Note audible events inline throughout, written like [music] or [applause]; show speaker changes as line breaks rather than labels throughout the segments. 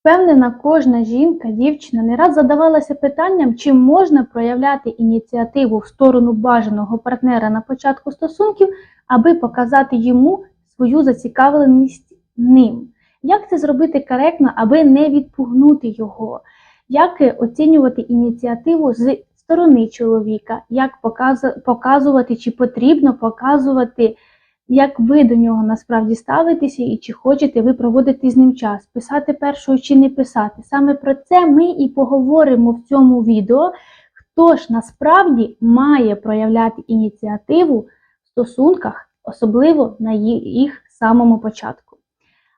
Впевнена, кожна жінка, дівчина не раз задавалася питанням, чи можна проявляти ініціативу в сторону бажаного партнера на початку стосунків, аби показати йому свою зацікавленість ним. Як це зробити коректно, аби не відпугнути його? Як е, оцінювати ініціативу з сторони чоловіка? Як показувати, чи потрібно показувати, як ви до нього насправді ставитеся і чи хочете ви проводити з ним час, писати першого чи не писати. Саме про це ми і поговоримо в цьому відео. Хто ж насправді має проявляти ініціативу в стосунках, особливо на їх самому початку.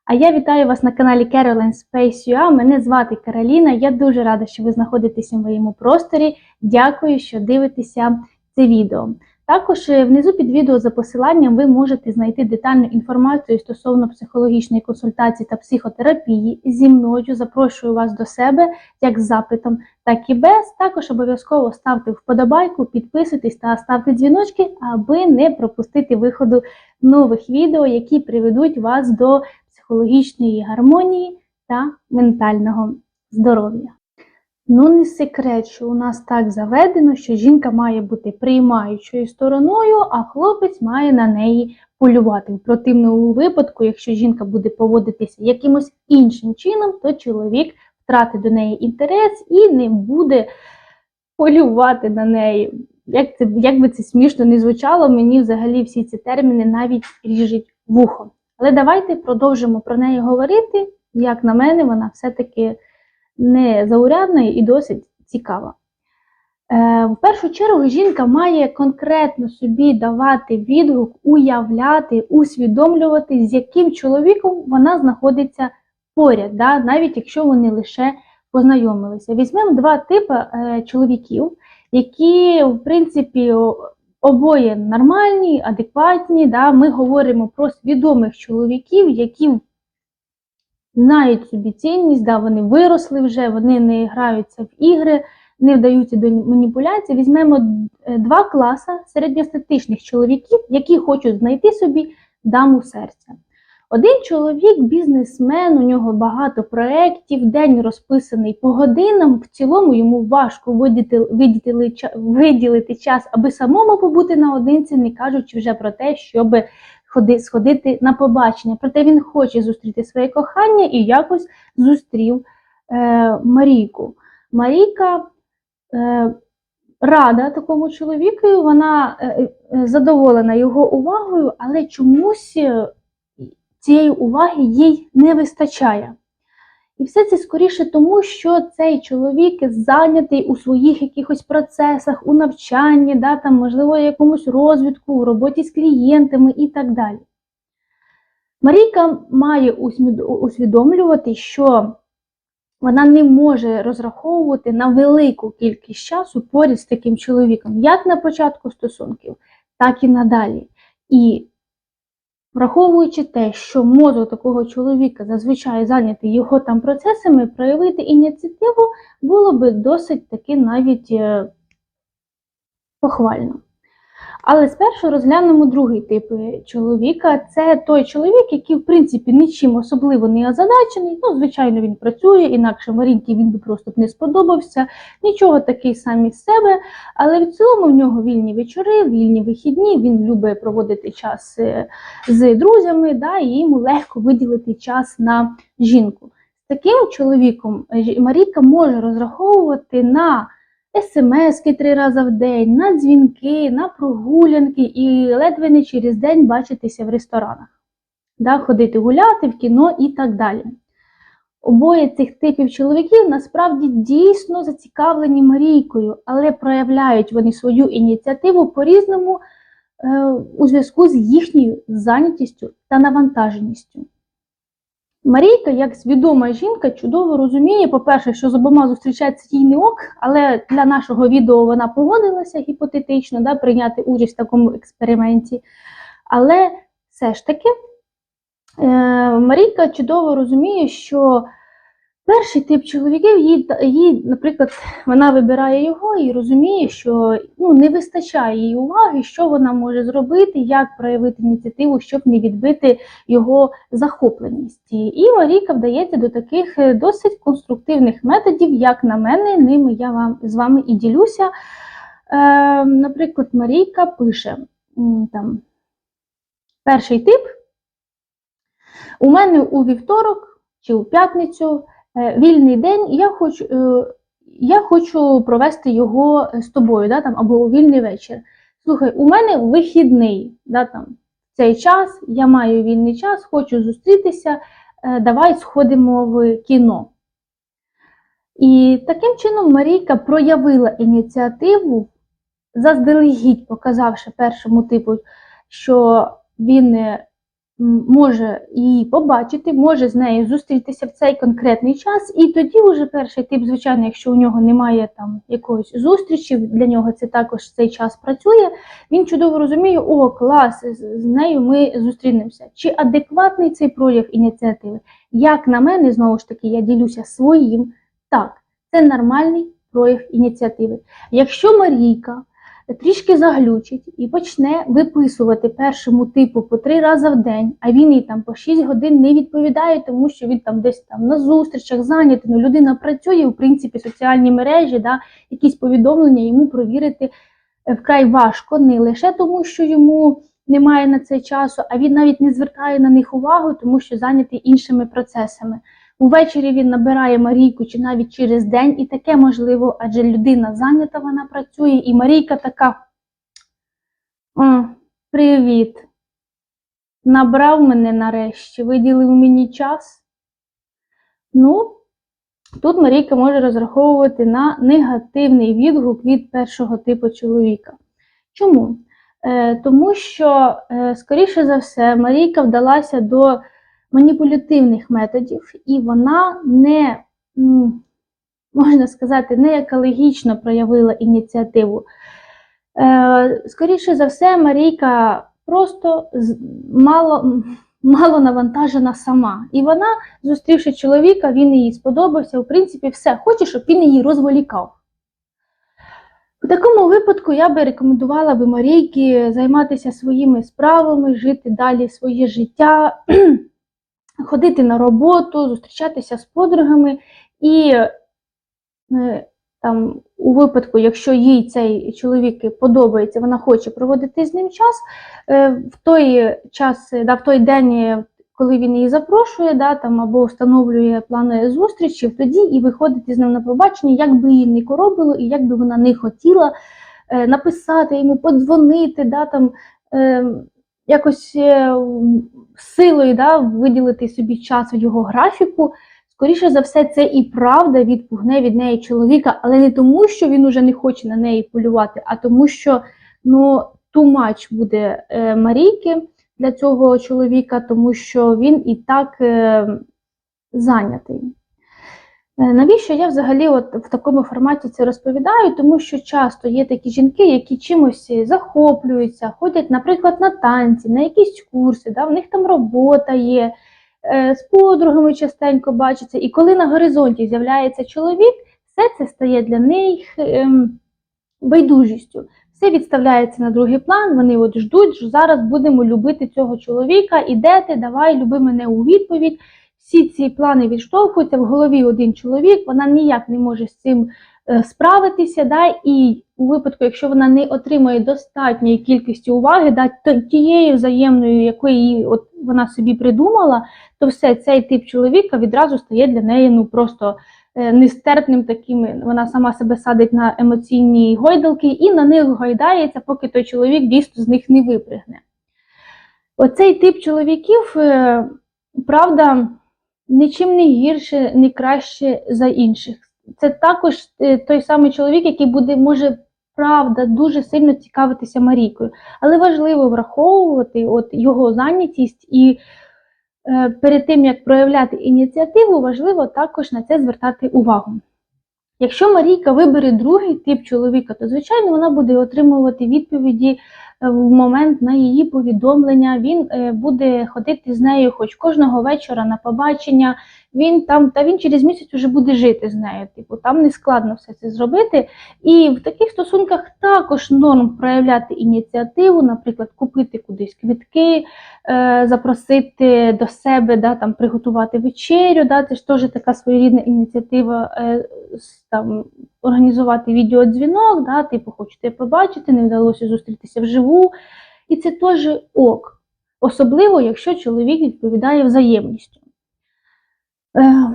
А я вітаю вас на каналі Caroline Space UA. Мене звати Кароліна. Я дуже рада, що ви знаходитеся в моєму просторі. Дякую, що дивитеся це відео. Також е, внизу під відео за посиланням ви можете знайти детальну інформацію стосовно психологічної консультації та психотерапії зі мною. Запрошую вас до себе як з запитом, так і без. Також обов'язково ставте вподобайку, підписуйтесь та ставте дзвіночки, аби не пропустити виходу нових відео, які приведуть вас до психологічної гармонії та ментального здоров'я. Ну, не секрет, що у нас так заведено, що жінка має бути приймаючою стороною, а хлопець має на неї полювати. В противному випадку, якщо жінка буде поводитися якимось іншим чином, то чоловік втратить до неї інтерес і не буде полювати на неї. Як, це, як би це смішно не звучало, мені взагалі всі ці терміни навіть ріжуть вухо. Але давайте продовжимо про неї говорити. Як на мене, вона все-таки не заурядна і досить цікава. Е, в першу чергу жінка має конкретно собі давати відгук, уявляти, усвідомлювати, з яким чоловіком вона знаходиться поряд, да? навіть якщо вони лише познайомилися. Візьмемо два типи е, чоловіків, які, в принципі, обоє нормальні, адекватні. Да? Ми говоримо про свідомих чоловіків, які знають собі цінність, да, вони виросли вже, вони не граються в ігри, не вдаються до маніпуляцій. Візьмемо е, два класи середньостатичних чоловіків, які хочуть знайти собі даму серця. Один чоловік, бізнесмен, у нього багато проєктів, день розписаний по годинам. В цілому йому важко виділити, час, аби самому побути наодинці, не кажучи вже про те, щоб ходи, сходити на побачення. Проте він хоче зустріти своє кохання і якось зустрів е, Марійку. Марійка е, рада такому чоловіку, вона е, е, задоволена його увагою, але чомусь е, цієї уваги їй не вистачає. І все це скоріше тому, що цей чоловік зайнятий у своїх якихось процесах, у навчанні, да, там, можливо, якомусь розвитку, у роботі з клієнтами і так далі. Марійка має усвідомлювати, що вона не може розраховувати на велику кількість часу поряд з таким чоловіком, як на початку стосунків, так і надалі. І Враховуючи те, що мозок такого чоловіка зазвичай зайнятий його там процесами, проявити ініціативу було би досить таки навіть е, похвально. Але спершу розглянемо другий тип е, чоловіка. Це той чоловік, який, в принципі, нічим особливо не озадачений. Ну, звичайно, він працює, інакше Марінки він би просто б не сподобався. Нічого такий сам із себе. Але в цілому в нього вільні вечори, вільні вихідні, він любить проводити час е, з друзями, да, і йому легко виділити час на жінку. З таким чоловіком е, Марійка може розраховувати на смски три рази в день, на дзвінки, на прогулянки і ледве не через день бачитися в ресторанах, да, ходити гуляти в кіно і так далі. Обоє цих типів чоловіків насправді дійсно зацікавлені Марійкою, але проявляють вони свою ініціативу по-різному е, у зв'язку з їхньою зайнятістю та навантаженістю. Марійка, як свідома жінка, чудово розуміє, по-перше, що з обома зустрічається їй не ок, але для нашого відео вона погодилася гіпотетично да, прийняти участь в такому експерименті. Але все ж таки, е, Марійка чудово розуміє, що Перший тип чоловіків, їй, їй, наприклад, вона вибирає його і розуміє, що ну, не вистачає їй уваги, що вона може зробити, як проявити ініціативу, щоб не відбити його захопленість. І Марійка вдається до таких е, досить конструктивних методів, як на мене, ними я вам з вами і ділюся. Е, наприклад, Марійка пише там перший тип. У мене у вівторок чи у п'ятницю вільний день, я хочу, е, я хочу провести його з тобою, да, там, або вільний вечір. Слухай, у мене вихідний, да, там, цей час, я маю вільний час, хочу зустрітися, е, давай сходимо в кіно. І таким чином Марійка проявила ініціативу, заздалегідь показавши першому типу, що він е, може її побачити, може з нею зустрітися в цей конкретний час, і тоді вже перший тип, звичайно, якщо у нього немає там якоїсь зустрічі, для нього це також цей час працює. Він чудово розуміє, о, клас, з нею ми зустрінемося. Чи адекватний цей прояв ініціативи? Як на мене, знову ж таки, я ділюся своїм. Так, це нормальний прояв ініціативи. Якщо Марійка трішки заглючить і почне виписувати першому типу по три рази в день, а він їй там по 6 годин не відповідає, тому що він там десь там на зустрічах зайнятий, ну людина працює, в принципі, соціальні мережі, да, якісь повідомлення йому провірити е, вкрай важко, не лише тому, що йому немає на це часу, а він навіть не звертає на них увагу, тому що зайнятий іншими процесами. Увечері він набирає Марійку чи навіть через день, і таке можливо, адже людина зайнята, вона працює, і Марійка така. О, привіт. Набрав мене нарешті, виділив мені час. Ну, тут Марійка може розраховувати на негативний відгук від першого типу чоловіка. Чому? Е, тому що, е, скоріше за все, Марійка вдалася до маніпулятивних методів, і вона не, можна сказати, не екологічно проявила ініціативу. Е, Скоріше за все, Марійка просто мало, мало навантажена сама. І вона, зустрівши чоловіка, він їй сподобався. В принципі, все, хоче, щоб він її розволікав. У такому випадку я би рекомендувала би Марійки займатися своїми справами, жити далі своє життя, [clears throat] ходити на роботу, зустрічатися з подругами. І е, там, у випадку, якщо їй цей чоловік подобається, вона хоче проводити з ним час, е, в той час, да, в той день, е, коли він її запрошує, да, там, або встановлює плани зустрічі, тоді і виходити з ним на побачення, як би її не коробило, і як би вона не хотіла написати йому, подзвонити, да, там, якось е, силою да, виділити собі час в його графіку. Скоріше за все, це і правда відпугне від неї чоловіка, але не тому, що він уже не хоче на неї полювати, а тому, що ну, much буде е, Марійки для цього чоловіка, тому що він і так е, зайнятий. Е, Навіщо я взагалі от в такому форматі це розповідаю? Тому що часто є такі жінки, які чимось захоплюються, ходять, наприклад, на танці, на якісь курси, да, в них там робота є, е, з подругами частенько бачаться. І коли на горизонті з'являється чоловік, все це стає для них ем, байдужістю. Все відставляється на другий план, вони от ждуть, що зараз будемо любити цього чоловіка, ідете, давай, люби мене у відповідь. Всі ці плани відштовхуються в голові один чоловік, вона ніяк не може з цим е, справитися. Да? І у випадку, якщо вона не отримує достатньої кількості уваги, да, тієї взаємної, якої от вона собі придумала, то все цей тип чоловіка відразу стає для неї ну просто е, нестерпним таким. Вона сама себе садить на емоційні гойдалки і на них гойдається, поки той чоловік дійсно з них не випригне. Оцей тип чоловіків, е, правда, нічим не гірше, не краще за інших. Це також е, той самий чоловік, який буде, може, правда, дуже сильно цікавитися Марійкою. Але важливо враховувати от його зайнятість і е, перед тим, як проявляти ініціативу, важливо також на це звертати увагу. Якщо Марійка вибере другий тип чоловіка, то звичайно вона буде отримувати відповіді в момент на її повідомлення. Він е, буде ходити з нею хоч кожного вечора на побачення. Він там та він через місяць вже буде жити з нею. Типу, там не складно все це зробити. І в таких стосунках також норм проявляти ініціативу, наприклад, купити кудись квітки, е, запросити до себе, да, там, приготувати вечерю. Да, це ж теж така своєрідна ініціатива. Е, там, організувати відеодзвінок, да, типу, хочете побачити, не вдалося зустрітися вживу. І це теж ок. Особливо, якщо чоловік відповідає взаємністю. Е,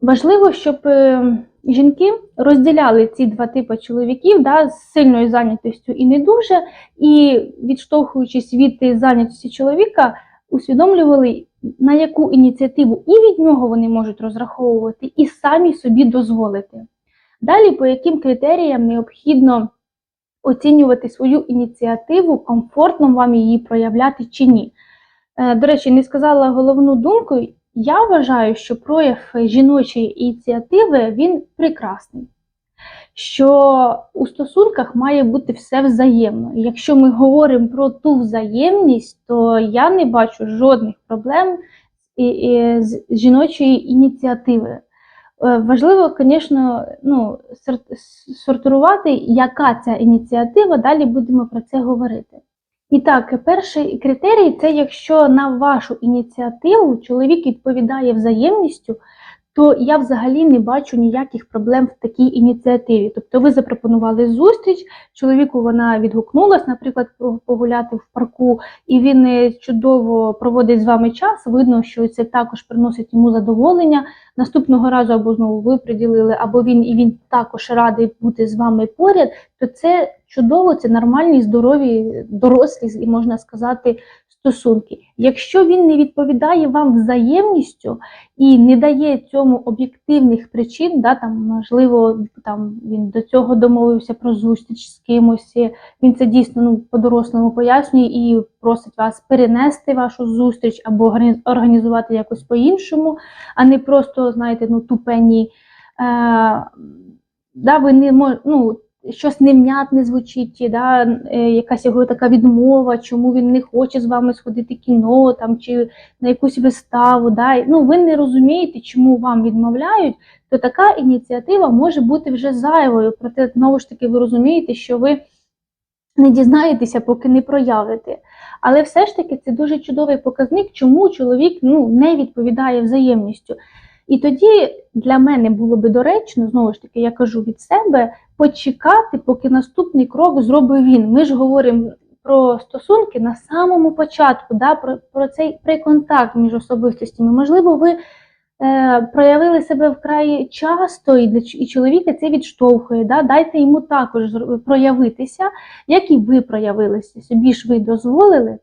важливо, щоб е, жінки розділяли ці два типи чоловіків да, з сильною зайнятістю і не дуже, і відштовхуючись від зайнятості чоловіка, усвідомлювали, на яку ініціативу і від нього вони можуть розраховувати, і самі собі дозволити. Далі, по яким критеріям необхідно оцінювати свою ініціативу, комфортно вам її проявляти чи ні. Е, До речі, не сказала головну думку. Я вважаю, що прояв жіночої ініціативи він прекрасний. Що у стосунках має бути все взаємно. І якщо ми говоримо про ту взаємність, то я не бачу жодних проблем з жіночої ініціативи. Е, Важливо, звісно, ну, сортувати, яка ця ініціатива, далі будемо про це говорити. І так, перший критерій це якщо на вашу ініціативу чоловік відповідає взаємністю, то я взагалі не бачу ніяких проблем в такій ініціативі. Тобто ви запропонували зустріч, чоловіку вона відгукнулась, наприклад, по- погуляти в парку, і він е, чудово проводить з вами час. Видно, що це також приносить йому задоволення. Наступного разу або знову ви приділили, або він і він також радий бути з вами поряд, то це чудово, це нормальні, здорові, дорослі, і можна сказати, стосунки. Якщо він не відповідає вам взаємністю і не дає цьому об'єктивних причин, да, там, можливо, там, він до цього домовився про зустріч з кимось, він це дійсно ну, по-дорослому пояснює і просить вас перенести вашу зустріч або організувати якось по-іншому, а не просто, знаєте, ну, тупені. Е, да, ви не мож, ну, щось невнятне звучить, да, е, якась його така відмова, чому він не хоче з вами сходити в кіно там, чи на якусь виставу. Да. Ну, ви не розумієте, чому вам відмовляють, то така ініціатива може бути вже зайвою. Проте, знову ж таки, ви розумієте, що ви не дізнаєтеся, поки не проявите. Але все ж таки це дуже чудовий показник, чому чоловік ну, не відповідає взаємністю. І тоді для мене було би доречно, знову ж таки, я кажу від себе, почекати, поки наступний крок зробить він. Ми ж говоримо про стосунки на самому початку, да, про, про цей приконтакт між особистостями. Можливо, ви е, проявили себе вкрай часто, і, для, і чоловіка це відштовхує. Да? Дайте йому також проявитися, як і ви проявилися, собі ж ви дозволили.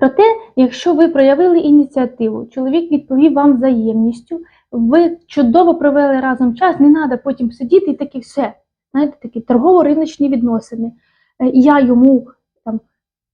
Проте, якщо ви проявили ініціативу, чоловік відповів вам взаємністю, ви чудово провели разом час, не треба потім сидіти і таке все. Знаєте, такі торгово-риночні відносини. Е, Я йому там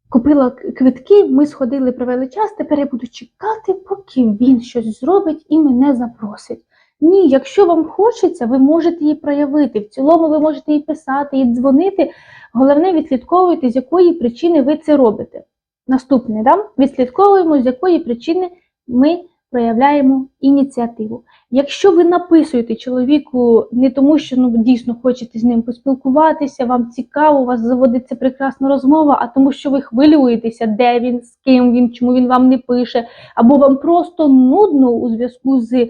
купила квитки, ми сходили, провели час, тепер я буду чекати, поки він щось зробить і мене запросить. Ні, якщо вам хочеться, ви можете її проявити. В цілому ви можете їй писати, і дзвонити. Головне, відслідковуйте, з якої причини ви це робите. Наступне, да? відслідковуємо, з якої причини ми проявляємо ініціативу. Якщо ви написуєте чоловіку не тому, що ну, дійсно хочете з ним поспілкуватися, вам цікаво, у вас заводиться прекрасна розмова, а тому, що ви хвилюєтеся, де він, з ким він, чому він вам не пише, або вам просто нудно у зв'язку з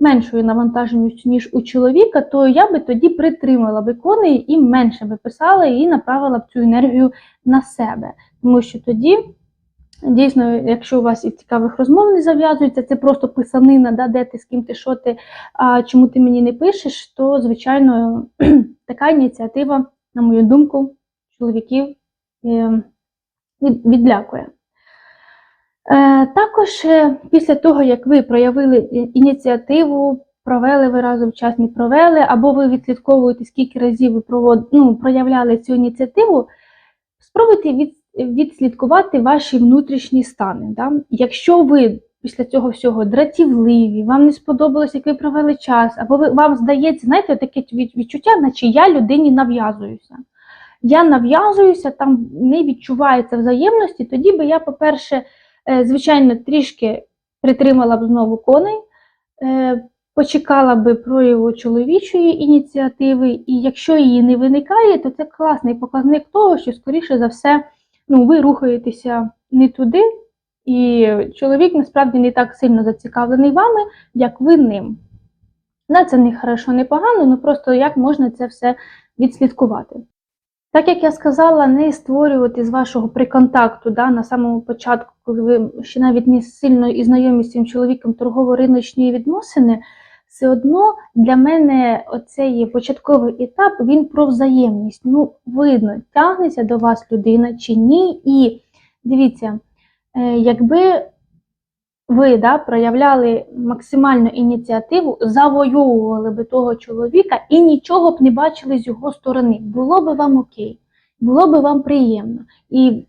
меншою навантаженістю, ніж у чоловіка, то я би тоді притримала би коней і менше би писала і направила б цю енергію на себе. Тому що тоді, дійсно, якщо у вас і цікавих розмов не зав'язується, це просто писанина, да, де ти з ким ти, що ти, а чому ти мені не пишеш, то, звичайно, [clears throat] така ініціатива, на мою думку, чоловіків е, відлякує. Е, Також е, після того, як ви проявили ініціативу, провели ви разом час, не провели, або ви відслідковуєте, скільки разів ви провод, ну, проявляли цю ініціативу, спробуйте від, відслідкувати ваші внутрішні стани. Да? Якщо ви після цього всього дратівливі, вам не сподобалось, як ви провели час, або ви, вам здається, знаєте, таке відчуття, наче я людині нав'язуюся. я нав'язуюся, там не відчувається взаємності, тоді би я, по-перше, звичайно, трішки притримала б знову коней, е, почекала би прояву чоловічої ініціативи, і якщо її не виникає, то це класний показник того, що, скоріше за все, ну, ви рухаєтеся не туди, і чоловік насправді не так сильно зацікавлений вами, як ви ним. Да, це не хорошо, не погано, ну просто як можна це все відслідкувати. Так як я сказала, не створювати з вашого приконтакту да, на самому початку, коли ви ще навіть не сильно і знайомі з цим чоловіком торгово-риночні відносини, все одно для мене оцей початковий етап він про взаємність. Ну, видно, тягнеться до вас людина чи ні. І дивіться, е, якби ви да, проявляли максимальну ініціативу, завойовували би того чоловіка і нічого б не бачили з його сторони. Було би вам окей, було би вам приємно. І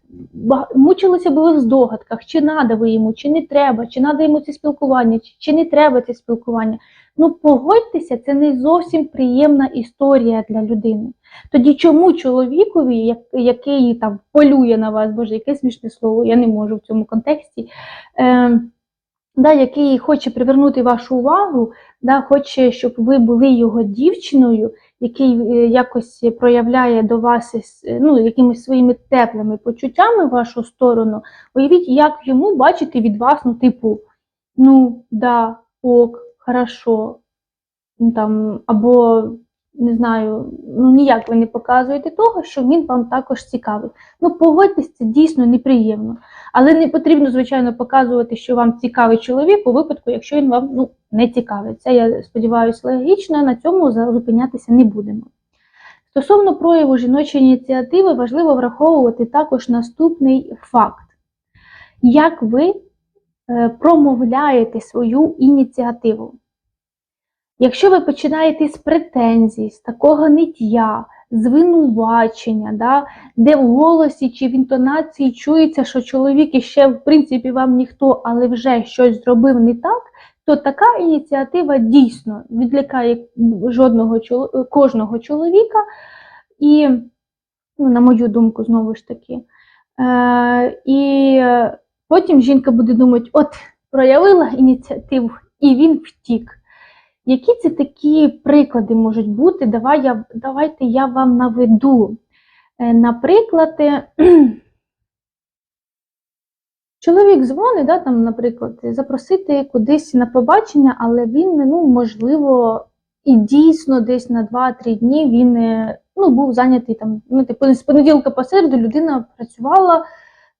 мучилися б ви в здогадках, чи треба ви йому, чи не треба, чи треба йому це спілкування, чи не треба це спілкування. Ну, погодьтеся, це не зовсім приємна історія для людини. Тоді чому чоловікові, який там полює на вас, боже, яке смішне слово, я не можу в цьому контексті. Е, да, який хоче привернути вашу увагу, да, хоче, щоб ви були його дівчиною, який е, якось проявляє до вас е, ну, якимись своїми теплими почуттями в вашу сторону, уявіть, як йому бачити від вас, ну, типу, ну, да, ок, хорошо, там, або, не знаю, ну ніяк ви не показуєте того, що він вам також цікавий. Ну, погодьтесь, це дійсно неприємно. Але не потрібно, звичайно, показувати, що вам цікавий чоловік у випадку, якщо він вам ну, не цікавий. Це, я сподіваюся, логічно, на цьому зупинятися не будемо. Стосовно прояву жіночої ініціативи, важливо враховувати також наступний факт. Як ви е, промовляєте свою ініціативу? Якщо ви починаєте з претензій, з такого ниття, звинувачення, да, де в голосі чи в інтонації чується, що чоловік іще, в принципі, вам ніхто, але вже щось зробив не так, то така ініціатива дійсно відлякає жодного кожного чоловіка. І, ну, на мою думку, знову ж таки. Е, і потім жінка буде думати, от проявила ініціативу, і він втік. Які це такі приклади можуть бути? Давай я, давайте я вам наведу. Е, Наприклад, е, [clears throat] чоловік дзвонить, да, там, наприклад, запросити кудись на побачення, але він, ну, можливо, і дійсно десь на 2-3 дні він е, ну, був зайнятий там, ну, типу, з понеділка по середу людина працювала,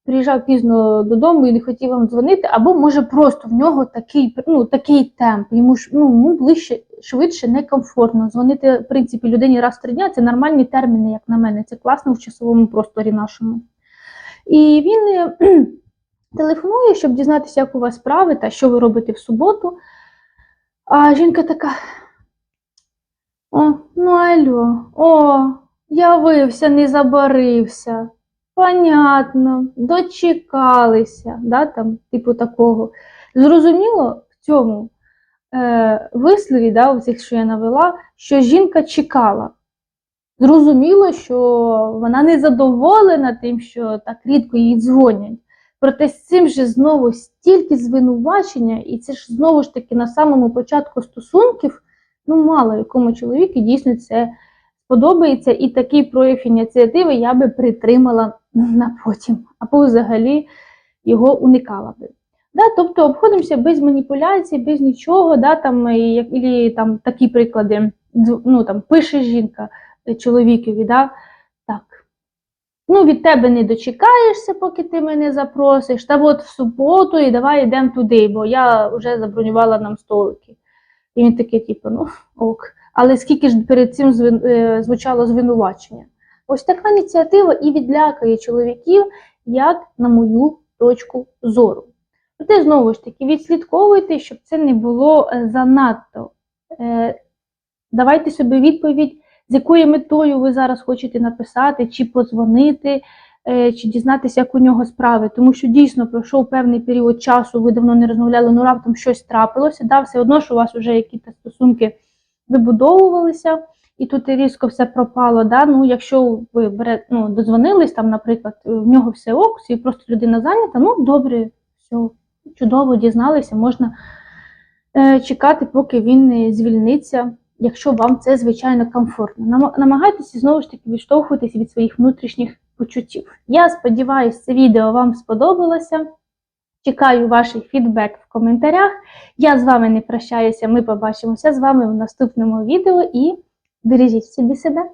приїжджав пізно додому і не хотів вам дзвонити, або може просто в нього такий, ну, такий темп, йому ж ну, йому ближче, швидше, некомфортно. Дзвонити, в принципі, людині раз в три дня це нормальні терміни, як на мене. Це класно в часовому просторі нашому. І він е, [clears throat] телефонує, щоб дізнатися, як у вас справи та що ви робите в суботу. А жінка така. О, ну алло, о, явився, не забарився. Понятно, дочекалися, да, там, типу такого. Зрозуміло в цьому е, вислові, да, у цих, що я навела, що жінка чекала. Зрозуміло, що вона не задоволена тим, що так рідко їй дзвонять. Проте з цим же знову стільки звинувачення, і це ж знову ж таки на самому початку стосунків, ну мало якому чоловіку дійсно це сподобається, і такий прояв ініціативи я би притримала на потім, або взагалі його уникала би. Да, тобто обходимося без маніпуляцій, без нічого, да, там, як- і, там такі приклади, ну, там, пише жінка чоловікові, да, так. Ну, від тебе не дочекаєшся, поки ти мене запросиш. Та от в суботу і давай йдемо туди, бо я вже забронювала нам столики. І він такий, типу, ну ок. Але скільки ж перед цим е, звучало звинувачення? Ось така ініціатива і відлякає чоловіків, як на мою точку зору. Проте, знову ж таки, відслідковуйте, щоб це не було е, занадто. Е, Давайте собі відповідь, з якою метою ви зараз хочете написати, чи подзвонити, е, чи дізнатися, як у нього справи. Тому що дійсно пройшов певний період часу, ви давно не розмовляли, ну раптом щось трапилося, да, все одно, що у вас вже якісь стосунки вибудовувалися, і тут різко все пропало. Да? Ну, якщо ви ну, дозвонились, там, наприклад, в нього все ок, і просто людина зайнята, ну добре, все чудово дізналися, можна е, чекати, поки він не звільниться, якщо вам це звичайно комфортно. Намагайтеся знову ж таки відштовхуватись від своїх внутрішніх почуттів. Я сподіваюся, це відео вам сподобалося. Чекаю ваш фідбек в коментарях. Я з вами не прощаюся. Ми побачимося з вами в наступному відео і бережіть собі себе.